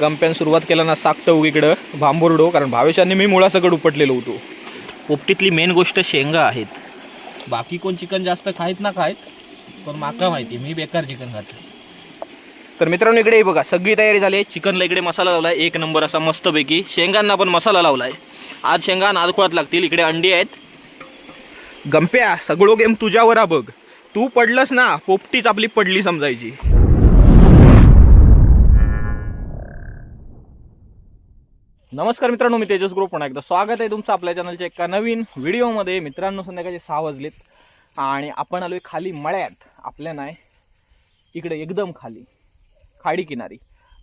गंप्यान सुरुवात केला ना सागतं उगीकडं भांबुर्डो कारण भावेशांनी मी मुळासकड उपटलेलो होतो. पोपटीतली मेन गोष्ट शेंगा आहेत. बाकी कोण चिकन जास्त खायत ना खायत पण माका माहिती मी बेकार चिकन खाते. तर मित्रांनो इकडे हे बघा सगळी तयारी झाली आहे. चिकनला इकडे मसाला लावलाय एक नंबर असा मस्तपैकी. शेंगांना पण मसाला लावलाय. आज शेंगा नादखोळात लागतील इकडे अंडी आहेत. गंप्या सगळं गेम तुझ्यावर हा बघ. तू पडलंस ना पोपटीच आपली पडली समजायची. नमस्कार मित्रांनो मी तेजस ग्रुप. पुन्हा एकदा स्वागत आहे तुमचं आपल्या चॅनलच्या एका नवीन व्हिडिओमध्ये. मित्रांनो संध्याकाळचे सहा वाजलेत आणि आपण आलोय खाली मळ्यात. आपल्या नाही इकडे एकदम खाली खाडी किनारी.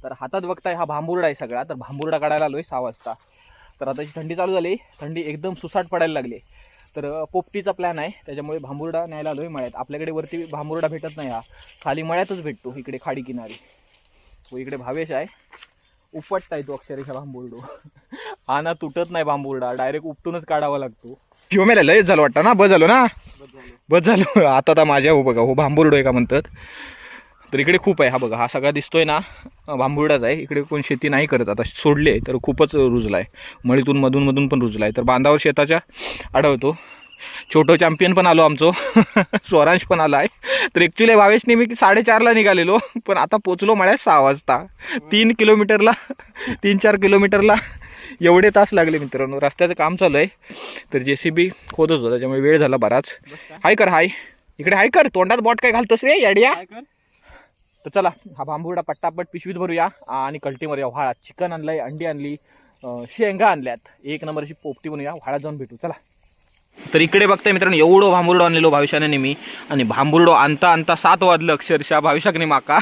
तर हातात बघताय हा भांबुर्डा आहे सगळा. तर भांबुर्डा काढायला आलोय सहा वाजता. तर आताची थंडी चालू झाली थंडी एकदम सुसाट पडायला लागली. तर पोपटीचा प्लॅन आहे. त्याच्यामुळे भांबुर्डा न्यायला आलोय मळ्यात. आपल्याकडे वरती भांबुर्डा भेटत नाही हा. खाली मळ्यातच भेटतो इकडे खाडी किनारी. व इकडे भावेश आहे. उपटता तो अक्षरशः भांबुर्डो हा ना तुटत नाही भांबुर्डा डायरेक्ट उपटूनच काढावा लागतो. किंवा मेला लयच झालं वाटतं ना? बस झालो ना? बस झालं. आता आता माझ्या हो बघा हो भांबुर्डो आहे का म्हणतात. तर इकडे खूप आहे हा बघा हा सगळा दिसतोय ना? भांबुर्डाच आहे. इकडे कोण शेती नाही करत आता सोडले तर खूपच रुजला आहे मळीतून मधून मधून पण रुजला आहे तर बांधावर शेताच्या आढळतो छोटो चॅम्पियन पण आलो आमचो. स्वरांश पण आला आहे तर ॲक्च्युली भावेशने मी साडेचारला निघालेलो. पण आता पोचलो मळ्यात सहा वाजता. तीन किलोमीटरला तीन चार किलोमीटरला एवढे तास लागले मित्रांनो. रस्त्याचं काम चालू आहे तर जे सी बी खोदत होता. त्याच्यामुळे वेळ झाला बराच. हाय कर हाय. इकडे हाय कर. तोंडात बॉट काय घालतोस रे याडिया? तर चला हा बांबुडा पट्टापट पिशवीत भरूया. आणि कल्टी मारूया व्हाळा चिकन आणलंय अंडी आणली शेंगा आणल्यात. एक नंबरची पोपटी बनवूया. व्हाळात जाऊन भेटू. चला. तर इकडे बघताय मित्रांनो एवढं भांबुर्डो आणलेलो भाविशाने मी आणि भांबुर्डो आणता आणता सात वाजलं अक्षरशः भाविशाकने माका.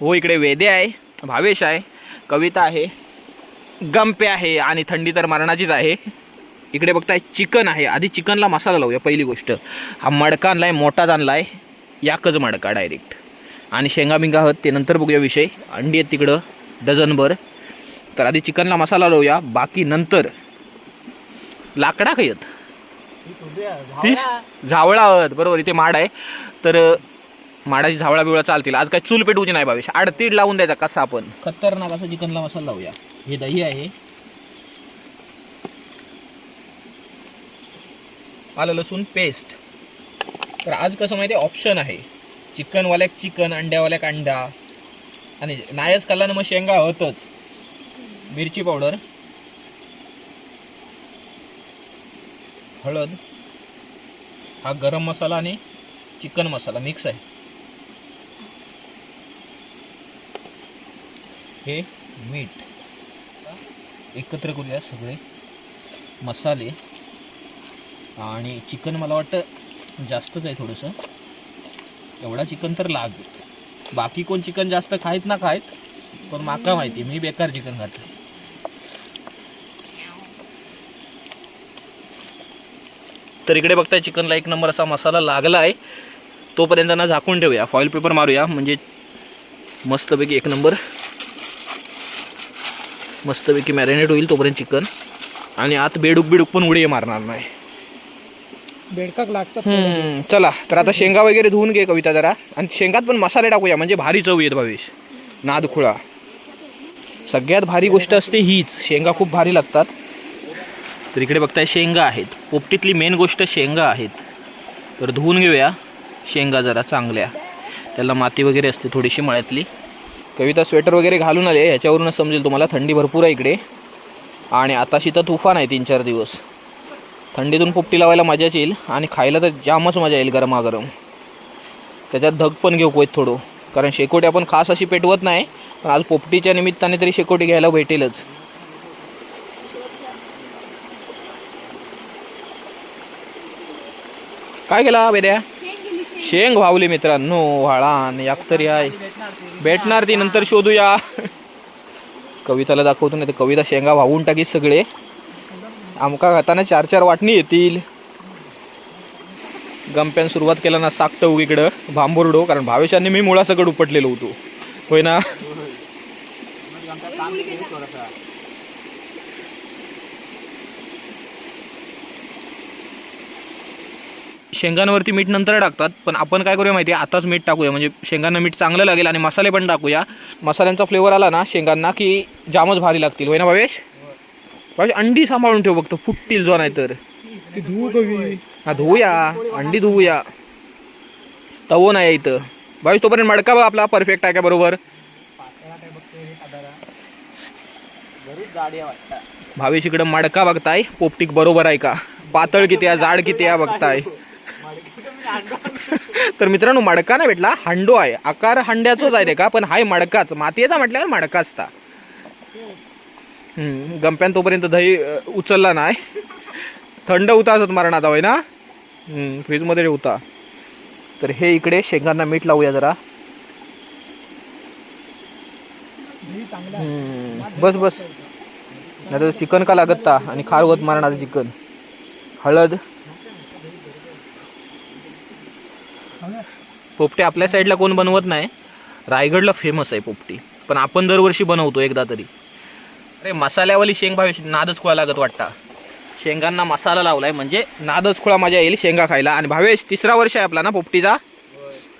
हो इकडे वेदे आहे भावेश आहे कविता आहे गंपे आहे आणि थंडी तर मरणाचीच आहे. इकडे बघताय चिकन आहे आधी चिकनला मसाला लावूया पहिली गोष्ट. हा मडका आणलाय मोठाच आणलाय याकच मडका डायरेक्ट आणि शेंगा बिंगा आहोत ते नंतर बघूया विषय. अंडी आहेत तिकडं डझनभर. तर आधी चिकनला मसाला लावूया बाकी नंतर लाकडा खयत. ती झावळा आहोत बरोबर इथे माड आहे. तर माडाची झावळा बिवळा चालतील. आज काय चूल पेटवूची नाही भावेश आडतीड लावून द्यायचा कसा आपण. खतरनाक असं चिकनला मसाला लावूया. हे दही आहे. आलं लसूण पेस्ट तर आज कसं माहिती आहे? ऑप्शन आहे. चिकनवाल्याक चिकन अंड्यावाल्याक अंडा. आणि नायच खाल्ल्यानं मग शेंगा होतच. मिरची पावडर. हळद. हा गरम मसाला आणि चिकन मसाला मिक्स आहे. हे मीठ. एकत्र करूया सगळे मसाले. आणि चिकन मला वाटतं जास्तच आहे थोडंसं. एवढा चिकन तर लाग बाकी कोण चिकन जास्त खायत ना खायत पण माका माहिती मी बेकार चिकन खाते. तर इकडे बघताय चिकनला एक नंबर असा मसाला लागला आहे. तोपर्यंत ना झाकून ठेवूया. फॉईल पेपर मारूया. म्हणजे मस्तपैकी एक नंबर. मस्तपैकी मॅरिनेट होईल तोपर्यंत चिकन. आणि आत बेडूक बिडूक पण उडी मारणार नाही. बेडकाक लागतात चला तर आता शेंगा वगैरे धुवून घे कविता जरा. आणि शेंगात पण मसाले टाकूया. म्हणजे भारी चव येत भावेश नादखुळा. सगळ्यात भारी गोष्ट असते हीच. शेंगा खूप भारी लागतात. तर इकडे बघताय शेंगा आहेत. पोपटीतली मेन गोष्ट शेंगा आहेत. तर धुवून घेऊया. शेंगा जरा चांगल्या. त्याला माती वगैरे असते थोडीशी मळ्यातली. कविता स्वेटर वगैरे घालून आले ह्याच्यावरूनच समजेल तुम्हाला. थंडी भरपूर आहे इकडे. आणि आताशी तर तुफान आहे तीन चार दिवस. थंडीतून पोपटी लावायला मजाच येईल. आणि खायला तर जामच मजा येईल गरमागरम. त्याच्यात धग पण घेऊ कोयत थोडं. कारण शेकोटी आपण खास अशी पेटवत नाही. पण आज पोपटीच्या निमित्ताने तरी शेकोटी घ्यायला भेटेलच. काय केला बेड्या? शेंग वावली मित्रांनो व्हाळान याक तरी आहे. भेटणार ती नंतर शोधूया. कविताला दाखवतो नाही तर कविता शेंगा वाहून टाकीत सगळे. आमका खाताना चार चार वाटणी येतील. गंप्यान सुरुवात केला ना सागतं उगीकडं भांबुर्डो कारण भावेशांनी मी मुळासकड उपटलेलो होतो. होय ना? शेंगांवरती मीठ नंतर टाकतात पण आपण काय करूया माहिती आहे आताच मीठ टाकूया. म्हणजे शेंगांना मीठ चांगलं लागेल आणि मसाले पण टाकूया. मसाल्यांचा फ्लेवर आला ना शेंगांना की जामच भारी लागतील. होय ना भावेश? भावेश अंडी सांभाळून ठेव बघतो फुटतील जो नाही तर ती धुवू कवी हा धुवूया. अंडी धुवूया. तवो नाही इथं. भावेश तोपर्यंत मडका बघ आपला परफेक्ट आहे का बरोबर? भावेश इकडं मडका बघताय. पोपटीक बरोबर आहे का? पातळ किती आहे जाड किती आहे बघताय. तर मित्रांनो मडका नाही भेटला हांडो आहे. आकार हांड्याचोच आहे ते का? पण हाय मडकाच. मातीचा म्हटल्यावर मडका असता गंप्यान तोपर्यंत दही उचलला नाही. थंड उता असत मरणाचा होय ना? हम्म, फ्रीजमध्ये उता तर हे इकडे शेंगांना मीठ लावूया जरा. हम्म, बस बस. नाही तर चिकन का लागत ता? आणि खार होत मारणार चिकन. हळद. पोपटे आपल्या साईडला कोण बनवत नाही. रायगडला फेमस आहे पोपटी. पण आपण दरवर्षी बनवतो एकदा तरी. अरे मसाल्यावाली शेंग भावे नादच खोळा लागत वाटता. शेंगांना मसाला लावलाय म्हणजे नादच खोळा मजा येईल शेंगा खायला. आणि भावेश तिसरा वर्ष आहे आपला ना पोपटीचा?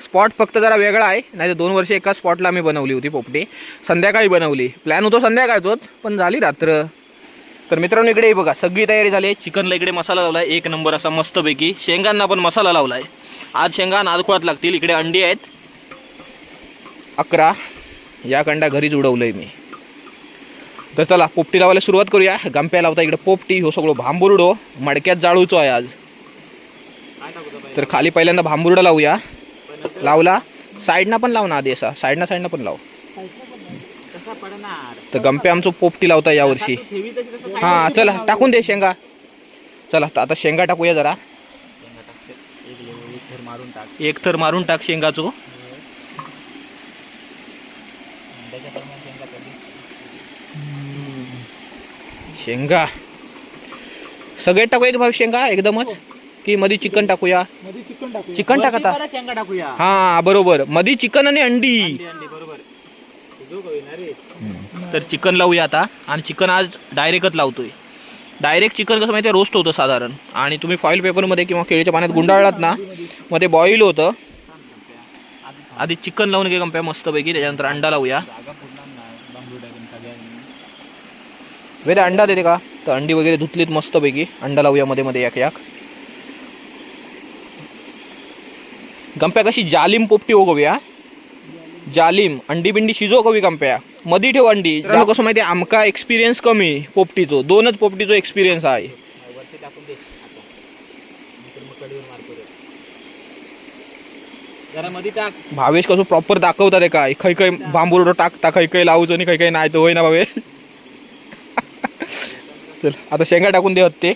स्पॉट फक्त जरा वेगळा आहे. नाही तर दोन वर्ष एका स्पॉटला आम्ही बनवली होती पोपटी. संध्याकाळी बनवली. प्लॅन होतो संध्याकाळचोच पण झाली रात्र. तर मित्रांनो इकडे बघा. सगळी तयारी झाली आहे. चिकनला इकडे मसाला लावलाय. एक नंबर असा मस्तपैकी. शेंगांना पण मसाला लावलाय. आज शेंगा नादखोळात लागतील. इकडे अंडी आहेत. अकरा. या कंडा घरीच उडवलंय मी. तर चला पोपटी लावायला सुरुवात करूया. गंप्या लावता इकडे पोपटी हो सगळं भांबुरडो. मडक्यात जाळूचो आहे आज. तर खाली पहिल्यांदा भांबुरडा लावूया. लावला. साईडना पण लाव ना आधी असा. साईडना साईडना पण लाव. तर गंप्या आमचं पोपटी लावता यावर्षी. हा चला टाकून दे शेंगा. चला आता शेंगा टाकूया जरा. एक थर मारून टाक शेंगाचो. शेंगा. सगळे टाकूया की भाऊ शेंगा एकदमच? की मध्ये चिकन टाकूया? चिकन टाकू चिकन टाक आता. शेंगा टाकूया. हा बरोबर. मध्ये चिकन आणि अंडी. अंडी बरोबर. तर चिकन लावूया आता. आणि चिकन आज डायरेक्टच लावतोय. डायरेक्ट चिकन कसं माहिती रोस्ट होतं साधारण. आणि तुम्ही फॉईल पेपरमध्ये किंवा केळीच्या पाण्यात गुंडाळलात ना मग ते बॉईल होतं. आधी चिकन लावून घे कंप्या मस्तपैकी. त्याच्यानंतर अंडा लावूया. वेदे अंडा देते का? तर अंडी वगैरे धुतलीत मस्तपैकी. अंडा लावूया मध्ये मध्ये एक एक. गंप्या कशी जालिम पोपटी हो गोव्या जालिम. अंडी बिंडी शिजो कवी गंप्या. मधी ठेव अंडी. कसं माहिती आमका एक्सपिरियन्स कमी पोपटीचो. दोनच पोपटीचो एक्सपिरियन्स आहे वरती टाकून दे आता नाहीतर मग कडीवर मारतो रे जरा टाक. भावेश कसं प्रॉपर दाखवतात ते काय? खै खै बांबुरडो टाकता खै खै लावूचो आणि खै खै नाही तर होय ना भावे. चल आता शेंगा टाकून दे ते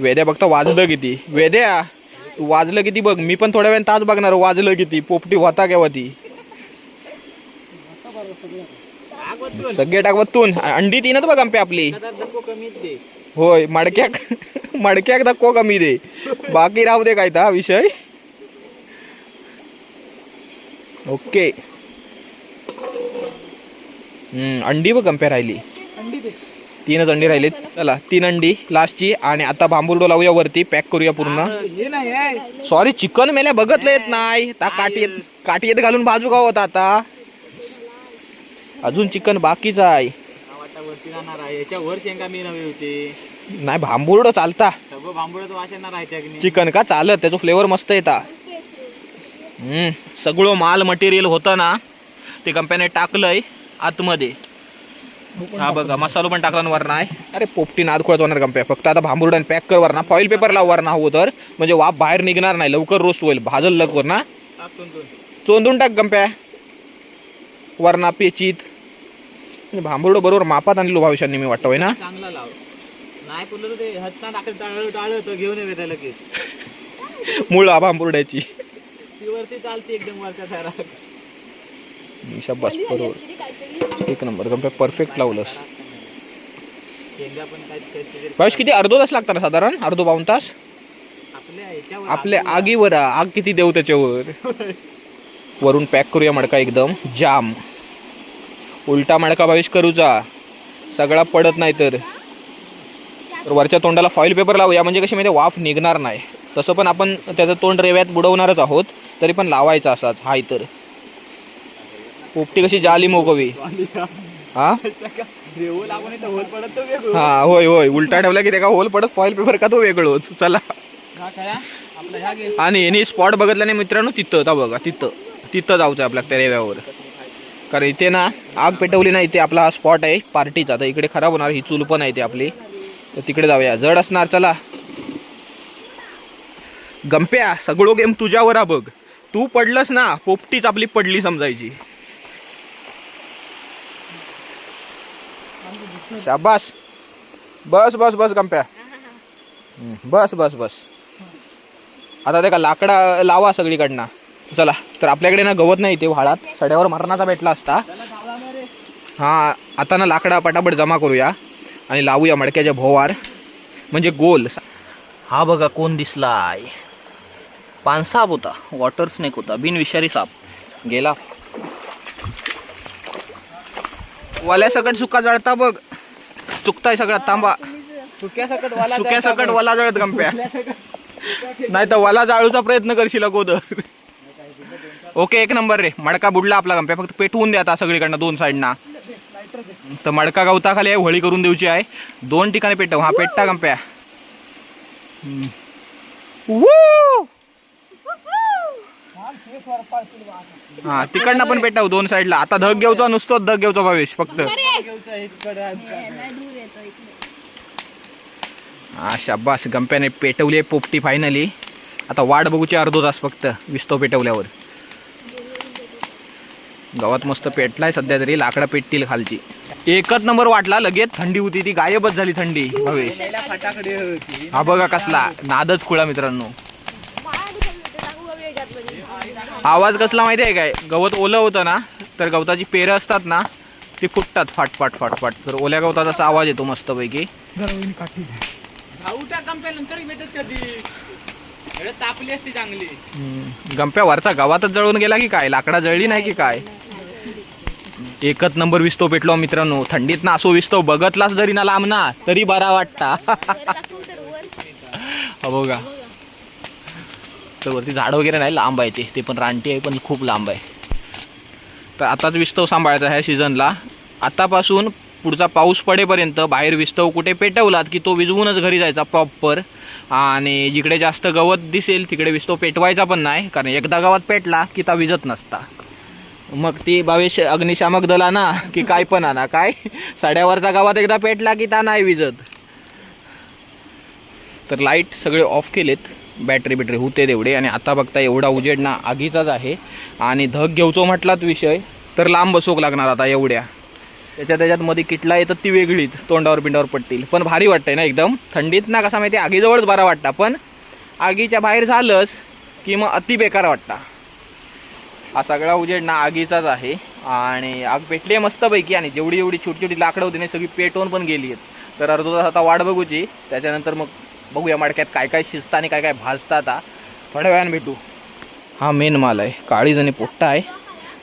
वेद्या बघता वाजलं किती. वेद्या तू वाजलं किती बघ. मी पण थोड्या वेळाने तास बघणार वाजलं किती. पोपटी होता केव्हा ती? सगळे टाकवतून अंडी तीनच बघ आंपे आपली. होय मडक्याक मडक्याक दाखव कमी दे. बाकी राहू दे काय ता विषय. ओके. अंडी बघ कंपेअर राहिली. तीनच अंडी राहिली चला तीन अंडी लास्टची आणि आता बांबुर्डो लावूया वरती. पॅक करूया पूर्ण. नाही. सॉरी चिकन मेल्या बघतलं येत नाही. काठी येत घालून बाजू का होता आता. अजून चिकन बाकीच आहे. हा वर नाही बांबुर्डो चालता. सगळं बांबुळाचं वास येणार आहे त्यागनी चिकन का चालत त्याचं फ्लेवर मस्त येता हम्म, सगळं माल मटेरियल होतं ना ते कंपनीने टाकलंय आतमध्ये. हा बघा मसालो पण टाकला वरना आहे. अरे पोपटी नाद खोळत होणार कंप्या फक्त आता भांबुर्डन पॅक कर वरना. फॉईल पेपर लाव वरना हवं तर. म्हणजे वाफ बाहेर निघणार नाही लवकर रोस्ट होईल. भाजल टाक दोन दोन चोंदून टाक गंप्या वरना पेचीत. भांबुर्ड बरोबर मापात आणलेलो भविष्याने मी वाटतं होय ना. चांगला लाव. नाही पुरलं तर ते हत्ता टाकत टाळलं टाळलं तर घेऊन येते त्याला लगेच. मूळ भांबुर्ड्याची ती वरती चालते एकदम वरच्या थरात शब्बास बरोबर एक नंबर परफेक्ट लावलंस. शेंगा पण काय त्याचे भावेश किती अर्धो तास लागतात ना साधारण? अर्धो पाऊन तास? आपल्या ह्याच्यावर आपल्या आगीवर आ, आग किती देऊ त्याच्यावर? वरून पॅक करूया मडका एकदम. जाम. उलटा मडका भावेश करूचा सगळा पडत नाही तर. तर वरच्या तोंडाला फॉईल पेपर लावूया म्हणजे कशी माहिती वाफ निघणार नाही. तसं पण आपण त्याचं तोंड रेव्यात बुडवणारच आहोत. तरी पण लावायचा असाच हाय तर. पोपटी कशी जाली मोगवी हा? हा होय होय. उलटा ठेवला की त्याला होल पडत फॉईल पेपर का तो वेगळं होत? चला. आणि यांनी स्पॉट बघितला नाही मित्रांनो तिथं आता बघा तिथं. तिथं जाऊचं आपल्या त्या रेव्यावर. कारण इथे ना आग पेटवली ना इथे आपला हा स्पॉट आहे पार्टीचा आता इकडे खराब होणार ही चूल पण आहे ती आपली. तर तिकडे जाऊया. जड असणार चला. गंप्या सगळो गेम तुझ्यावर हा बघ. तू पडलंस ना पोपटीच आपली पडली समजायची. शाबास. बस बस बस गंप्या. बस बस बस. आता ते का लाकडा लावा सगळीकडनं. चला तर आपल्याकडे ना गवत नाही ते व्हाळात. सड्यावर मरणाचा भेटला असता. हा आता ना लाकडा पटापट जमा करूया. आणि लावूया मडक्याच्या भोवार. म्हणजे गोल. हा बघा कोण दिसलाय. पानसाप होता वॉटर स्नेक होता बिनविषारी साप. गेला. वाल्या सकट सुका जळता बघ. चुकताय सगळा तांबा. सुक्या सकट वाला सुक्या सकट वला जळत गंप्या. नाही तर वला जाळूचा प्रयत्न करशील अगोदर. ओके एक नंबर रे. मडका बुडला आपला गंप्या. फक्त पेटवून द्या आता सगळीकडनं दोन साईडना. तर मडका गवता खाली आहे होळी करून देऊची आहे. दोन ठिकाणी पेटव. हा पेटता. Woo! हा तिकडनं पण पेटव दोन साईडला. आता धग घेऊचा नुसतो धग घेऊचा भावेश फक्त. हा शाबास. गंप्याने पेटवली आहे पोपटी फायनली आता वाट बघूची अर्धो तास फक्त विस्तो पेटवल्यावर. गावात मस्त पेटलाय सध्या तरी लाकडा पेटतील खालची. एकच नंबर वाटला लगेच थंडी होती ती गायबच झाली थंडी. हवे हा बघा कसला नादच खुळा मित्रांनो. आवाज कसला माहिती आहे काय? गवत ओलं होतं ना तर गवताची पेरं असतात ना ती फुटतात फाट फाट फाट फाट. तर ओल्या गवतात असा आवाज येतो मस्तपैकी. गंप्या वरचा गावातच जळून गेला की काय? लाकडा जळली नाही की काय? एकच नंबर विस्तव पेटलो मित्रांनो. थंडीत ना असो विस्तव बघतलाच जरी ना लांब ना तरी बरा वाटता. बघा. तर वरती झाडं वगैरे नाही लांब आहे ते. ते पण रानटी आहे पण खूप लांब आहे. तर आताच विस्तव सांभाळायचा ह्या सीझनला. आतापासून पुढचा पाऊस पडेपर्यंत बाहेर विस्तव कुठे पेटवलात की तो विजवूनच घरी जायचा प्रॉपर आणि जिकडे जास्त गवत दिसेल तिकडे विस्तव पेटवायचा पण नाही कारण एकदा गावात पेटला की ता विजत नसता. मग ती भावेश अग्निशामक दल आणा की काय पण आणा. काय? साड्यावरचा गावात एकदा पेटला की ता नाही विजत. तर लाइट सगळे ऑफ केलेत. बॅटरी बिटरी होते तेवढे आणि आता बघता एवढा उजेड ना आगीचाच आहे. आणि धग घेऊचो म्हटलात विषय तर लांब बसोक लागणार आता एवढ्या. त्याच्या त्याच्यात मध्ये किटला येतात ती वेगळीच तोंडावर पिंडावर पडतील. पण भारी वाटतंय ना एकदम. थंडीत ना कसा माहिती आगीजवळच बरा वाटता पण आगीच्या बाहेर झालंच की मग अति बेकार वाटता. हा सगळा उजेड ना आगीचाच आहे. आणि आग पेटली आहे मस्तपैकी आणि जेवढी एवढी छोटी छोटी लाकडं होती ना सगळी पेटवून पण गेली आहेत. तर अर्धा तास आता वाट बघूची. त्याच्यानंतर मग बघूया मडक्यात काय काय शिजतं आणि काय काय भाजतं आता. थोड्या वेळाने भेटू. हा मेन माल आहे. काळीज आणि पोट्टा आहे.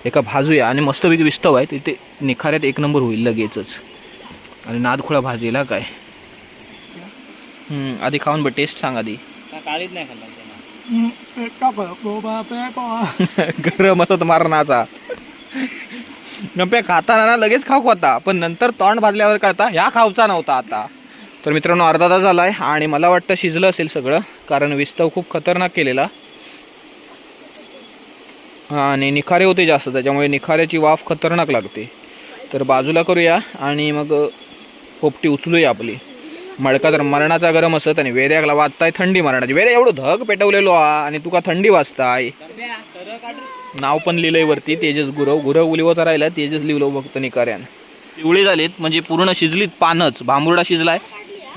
एका भाजूया आणि मस्तपैकी विस्तव आहे. तिथे निखाऱ्यात एक नंबर होईल लगेचच. आणि नादखुळा भाजीला काय? आधी खाऊन बघ टेस्ट सांग आधी. काळीच नाही खाल्ला. गरम असत मारणाचा. गंप्या खाताना ना लगेच खाऊ होता पण नंतर तोंड भाजल्यावर कळता ह्या खाऊचा नव्हता आता. तर मित्रांनो अर्धा तास झालाय आणि मला वाटतं शिजलं असेल सगळं कारण विस्तव खूप खतरनाक केलेला. आणि निखारे होते जास्त त्याच्यामुळे निखाऱ्याची वाफ खतरनाक लागते. तर बाजूला करूया आणि मग पोपटी उचलूया आपली. मडका तर मरणाचा गरम असत आणि वेद्याकला वाजताय थंडी मरणाची. वेद्या एवढं धग पेटवलेलो हा आणि तुका थंडी वाजताय. नाव पण लिहिलंय वरती तेजस गुरव. गुरव उलिवचा राहिला तेजस लिहिलो फक्त निकाऱ्यान. पिवळी झालीत म्हणजे पूर्ण शिजलीत पानच. भांबुर्डा शिजलाय.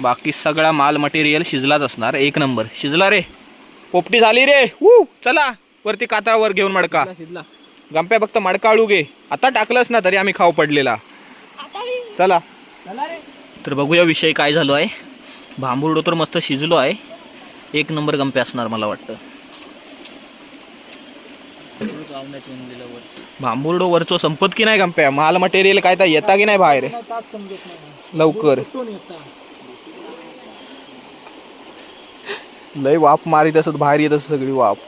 बाकी सगळा माल मटेरियल शिजलाच असणार. एक नंबर. शिजला रे. पोपटी झाली रे. हू चला. वरती कातळावर घेऊन मडका. शिजला गंप्या फक्त मडका आळू घे. आता टाकलंच ना तरी आम्ही खाऊ पडलेला. चला रे. तर बघूया विषय काय झालो आहे. भांबुर्डो तर मस्त शिजलो आहे. एक नंबर गंप्या असणार मला वाटतं. भांबुर्डो वरचो संपत की नाही गंप्या? माल मटेरियल काय तर येता की नाही बाहेर? लवकर. लय वाफ मारीत असत बाहेर येत असत सगळी वाफ.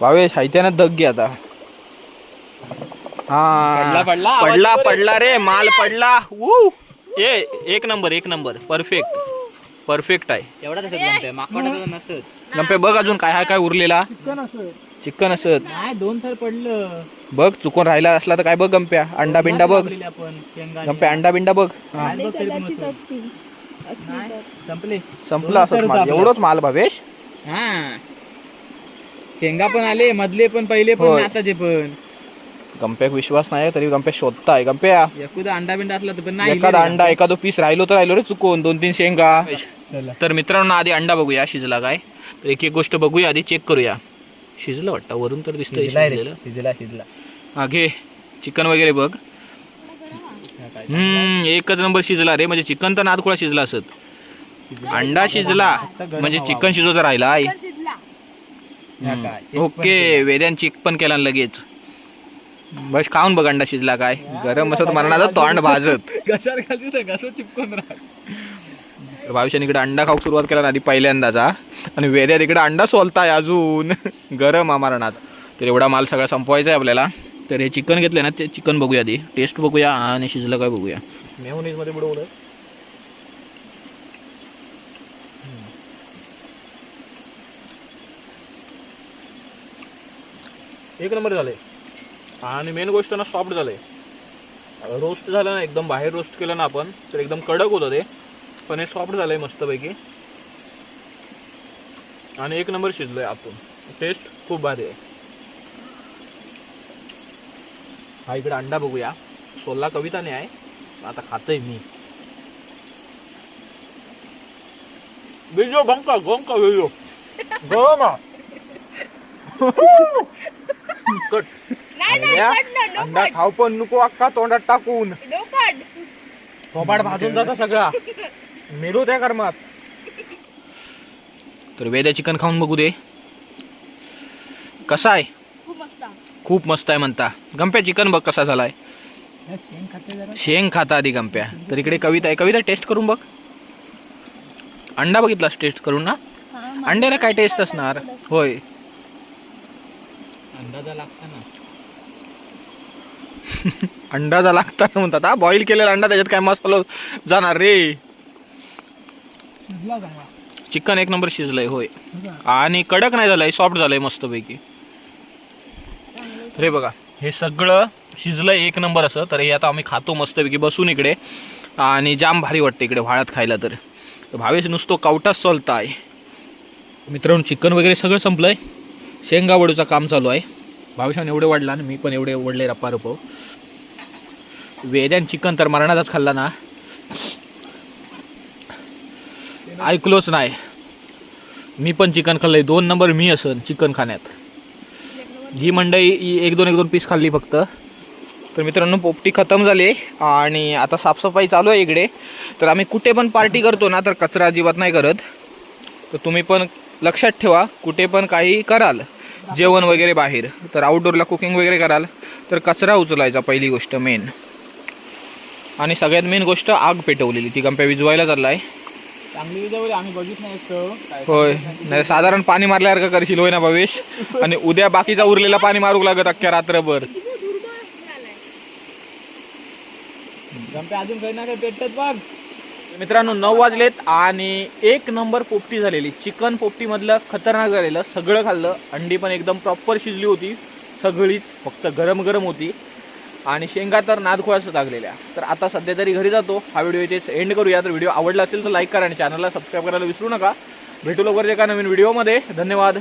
भावेश हायत्यानं दग घे आता. हा. पडला, पडला, रे. पडला रे माल पडला. ऊ. ए एक नंबर एक नंबर. परफेक्ट परफेक्ट आहे. एवढा नसत. बघ अजून काय हाय काय उरलेला. चिकन असं चिकन असत. नाही दोन थर पडलं. बघ चुकून राहिला असला तर काय बघ गंप्या. अंडा बिंडा बघ. आपण गंप्या अंडा बिंडा बघ. हा, आणि बघ तरी कदाचित मस्त. असतील. असली नाही, तर. संपले. संपला असत माल. एवढंच माल भावेश? हा. शेंगा पण आले मधले पण पहिले पण होय. आताचे पण. गंप्याक विश्वास नाही तरी गंप्या शोधताय. गंप्या एखादा अंडा बिंडा असला तर पण नाही एखादा अंडा एखादो पीस राहिलो तर राहिलो रे चुकून दोन तीन शेंगा. चला. तर मित्रांनो आधी अंडा बघूया शिजला काय. तर एक एक गोष्ट बघूया आधी चेक करूया. शिजलं वाटतं वरून तर दिसतंय शिजला शिजला. हा घे. चिकन वगैरे बघ. हम्म एकच नंबर शिजला रे म्हणजे चिकन तर नादखोळा शिजला असत. अंडा शिजला म्हणजे चिकन शिजवता राहिला हा पण ओके वेद्यान चेक पण केला लगेच. बस खाऊन बघ अंडा शिजला काय. गरम असत मरणाचं तोंड भाजत. घशात तर घसो चिपकून राहत इकडे अंडा खाऊ सुरुवात केला ना आधी पहिल्यांदाचा. आणि वेद्या तिकडे अंडा सोलताय अजून. गरम अमरणात तर एवढा माल सगळा संपवायचा आहे आपल्याला. तर हे चिकन घेतलंय ना ते चिकन बघूया आधी. टेस्ट बघूया आणि शिजलं काय बघूया. मेहोनीजमध्ये बुडवलं एक नंबर झालंय आणि मेन गोष्ट ना सॉफ्ट झालंय. रोस्ट झालं ना एकदम बाहेर रोस्ट केलं ना आपण तर एकदम कडक होतं ते. पण हे सॉफ्ट झालंय मस्तपैकी. आणि एक नंबर शिजलोय आतून टेस्ट खूप भारी आहे. हा इकडे अंडा बघूया. सोल्ला कविताने आहे. आता खातोय मी. बिजो गंका गंका बिजो गरम. कट अय्या, अंडा खाऊ पण नको अक्का तोंडात टाकून. थोबाड भाजून जाता सगळा. मेलो त्या कर्मात. तर वेद्या चिकन खाऊन बघू दे. कसा आहे? खूप मस्त आहे. म्हणता. गंप्या चिकन बघ कसा झालाय. शेंग खाते जरा. शेंग खाता आधी गंप्या. तर इकडे कविता आहे. कविता टेस्ट करून बघ. अंडा बघितलास टेस्ट करून ना? अंड्याला काय टेस्ट असणार? होय. अंदाजा लागता ना. अंडाचा लागताना म्हणतात हा बॉईल केलेला अंडा त्याच्यात काय मसाला जाणार रे. चिकन एक नंबर शिजलंय होय? आणि कडक नाही झालंय सॉफ्ट झालंय मस्तपैकी. रे बघा हे सगळं शिजलंय एक नंबर असं तर हे आता आम्ही खातो मस्तपैकी बसून इकडे. आणि जाम भारी वाटतं इकडे व्हाळात खायला तर. भावेश नुसतो कावटाच सोलताय मित्रांनो चिकन वगैरे सगळं संपलंय. शेंगा वडूचं काम चालू आहे. भावेशाने एवढे वाढला आणि मी पण एवढे वडले रप्पा रप. वेद्यान चिकन तर मरणाचाच खाल्ला ना. ऐकलोच नाही. मी पण चिकन खाल्लंय. दोन नंबर मी असन चिकन खाण्यात. ही मंडई एक दोन एक दोन पीस खाल्ली फक्त. तर मित्रांनो पोपटी खतम झाली आणि आता साफसफाई चालू आहे इकडे. तर आम्ही कुठे पण पार्टी करतो ना तर कचरा अजिबात नाही करत. तर तुम्ही पण लक्षात ठेवा कुठे पण काही कराल. जेवण वगैरे बाहेर. तर आउटडोअरला कुकिंग वगैरे कराल. तर कचरा उचलायचा पहिली गोष्ट मेन आणि सगळ्यात मेन गोष्ट आग पेटवलेली. ती गंप्या विजवायला चाललाय. चांगली विजावली. आम्ही बघित नाही असतो काय होय. नाही साधारण पाणी मारल्यासारखं करशील होय ना भवेश? आणि उद्या बाकीचा उरलेला पाणी मारू लागत अख्ख्या रात्रभर. गंपे अजून काही ना काही पेटत बघ. मित्रांनो नऊ वाजलेत आणि एक नंबर पोपटी झालेली. चिकन पोपटीमधलं खतरनाक झालेलं. सगळं खाल्लं. अंडी पण एकदम प्रॉपर शिजली होती. सगळीच फक्त गरम गरम होती. आणि शेंगा तर नादखोळाच लागलेल्या. तर आता सध्या तरी घरी जातो. हा व्हिडिओ इथेच एंड करूया. तर व्हिडिओ आवडला असेल तर लाईक करा आणि चॅनलला सबस्क्राईब करायला विसरू नका. भेटू लवकरच एका नवीन व्हिडिओमध्ये धन्यवाद.